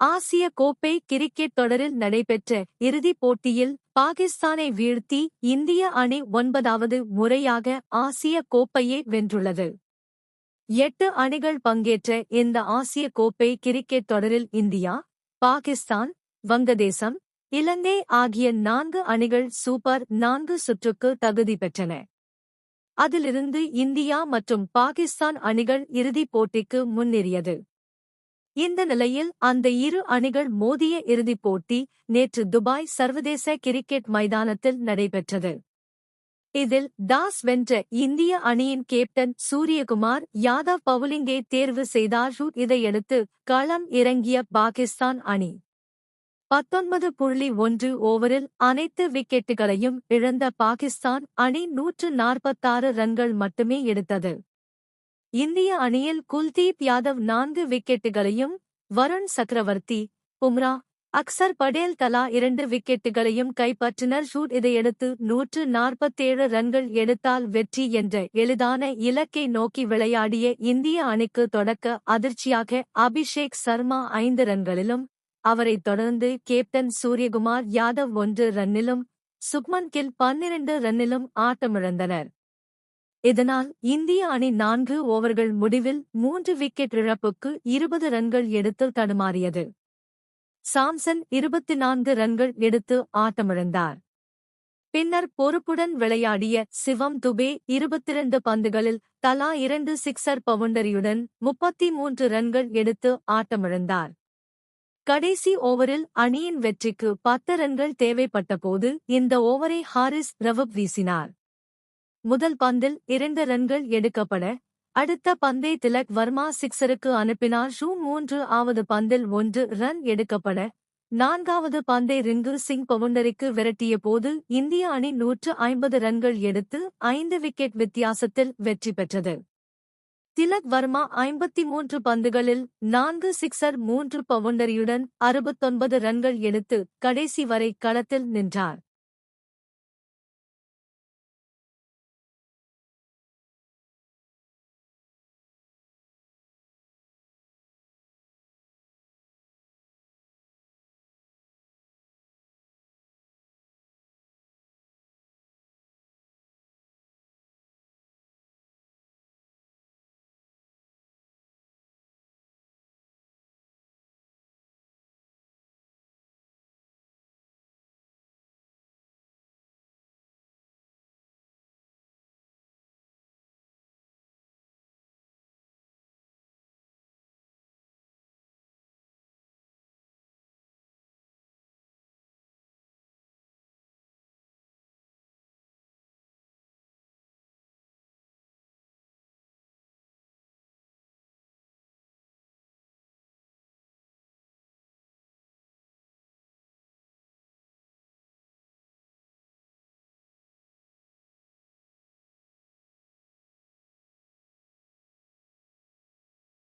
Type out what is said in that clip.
ஆசிய கோப்பை கிரிக்கெட் தொடரில் நடைபெற்ற இறுதிப் போட்டியில் பாகிஸ்தானை வீழ்த்தி இந்திய அணி ஒன்பதாவது முறையாக ஆசிய கோப்பையை வென்றுள்ளது. எட்டு அணிகள் பங்கேற்ற இந்த ஆசிய கோப்பை கிரிக்கெட் தொடரில் இந்தியா பாகிஸ்தான் வங்கதேசம் இலங்கை ஆகிய நான்கு அணிகள் சூப்பர் நான்கு சுற்றுக்கு தகுதி பெற்றன. அதிலிருந்து இந்தியா மற்றும் பாகிஸ்தான் அணிகள் இறுதிப் போட்டிக்கு முன்னேறியது. இந்த நிலையில் அந்த இரு அணிகள் மோதிய இறுதிப் போட்டி நேற்று துபாய் சர்வதேச கிரிக்கெட் மைதானத்தில் நடைபெற்றது. இதில் டாஸ் வென்ற இந்திய அணியின் கேப்டன் சூரியகுமார் யாதவ் பவுலிங்கை தேர்வு செய்தார். இதையடுத்து களம் இறங்கிய பாகிஸ்தான் அணி பத்தொன்பது புள்ளி ஒன்று ஓவரில் அனைத்து விக்கெட்டுகளையும் இழந்த பாகிஸ்தான் அணி நூற்று நாற்பத்தாறு ரன்கள் மட்டுமே எடுத்தது. இந்திய அணியில் குல்தீப் யாதவ் நான்கு விக்கெட்டுகளையும் வருண் சக்கரவர்த்தி பும்ரா அக்சர் படேல் தலா இரண்டு விக்கெட்டுகளையும் கைப்பற்றினர். ஷூட் இதையடுத்து நூற்று நாற்பத்தேழு ரன்கள் எடுத்தால் வெற்றி என்ற எளிதான இலக்கை நோக்கி விளையாடிய இந்திய அணிக்கு தொடக்க அதிர்ச்சியாக அபிஷேக் சர்மா ஐந்து ரன்களிலும் அவரைத் தொடர்ந்து கேப்டன் சூரியகுமார் யாதவ் ஒன்று ரன்னிலும் சுக்மன் கில் பன்னிரண்டு ரன்னிலும் ஆட்டமிழந்தனர். இதனால் இந்திய அணி நான்கு ஓவர்கள் முடிவில் மூன்று விக்கெட் இழப்புக்கு இருபது ரன்கள் எடுத்து தடுமாறியது. சாம்சன் இருபத்தி நான்கு ரன்கள் எடுத்து ஆட்டமிழந்தார். பின்னர் பொறுப்புடன் விளையாடிய சிவம் துபே இருபத்திரண்டு பந்துகளில் தலா இரண்டு சிக்ஸர் பவுண்டரியுடன் முப்பத்தி மூன்று ரன்கள் எடுத்து ஆட்டமிழந்தார். கடைசி ஓவரில் அணியின் வெற்றிக்கு பத்து ரன்கள் தேவைப்பட்டபோது இந்த ஓவரை ஹாரிஸ் ரவப் வீசினார். முதல் பந்தில் இரண்டு ரன்கள் எடுக்கப்பட அடுத்த பந்தை திலக் வர்மா சிக்ஸருக்கு அனுப்பினார். ஷூ மூன்று ஆவது பந்தில் ஒன்று ரன் எடுக்கப்பட நான்காவது பந்தை ரிங்கு சிங் பவுண்டரிக்கு விரட்டிய போது இந்திய அணி நூற்று ஐம்பது ரன்கள் எடுத்து ஐந்து விக்கெட் வித்தியாசத்தில் வெற்றி பெற்றது. திலக் வர்மா ஐம்பத்தி மூன்று பந்துகளில் நான்கு சிக்ஸர் மூன்று பவுண்டரியுடன் அறுபத்தொன்பது ரன்கள் எடுத்து கடைசி வரை களத்தில் நின்றார்.